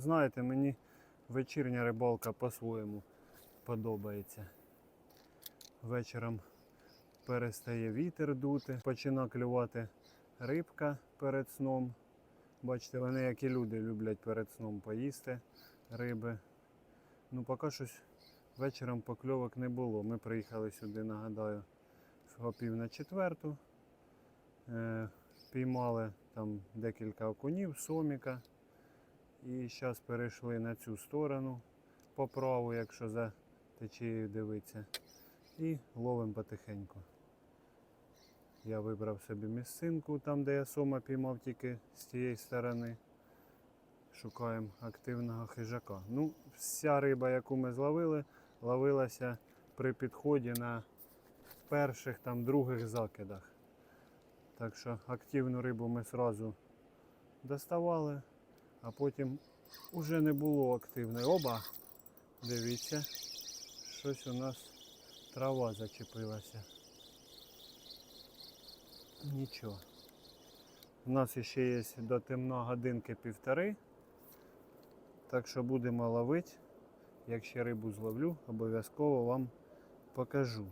знаєте, мені вечірня рибалка по-своєму подобається. Вечором перестає вітер дути, почина клювати рибка перед сном. Бачите, вони, як і люди, люблять перед сном поїсти риби. Ну, поки щось вечором покльовок не було. Ми приїхали сюди, нагадаю, о пів на четверту. Е, піймали там декілька окунів, соміка. І зараз перейшли на цю сторону по праву, якщо за течією дивитися. І ловимо потихеньку. Я вибрав собі місцинку, там, де я сома піймав тільки з тієї сторони. Шукаємо активного хижака. Ну, вся риба, яку ми зловили, ловилася при підході на перших там других закидах. Так що активну рибу ми одразу доставали, а потім уже не було активної. Оба, дивіться, щось у нас трава зачепилася. Нічого. У нас ще є до темно годинки півтори. Так що будемо ловити. Якщо рибу зловлю, обов'язково вам покажу.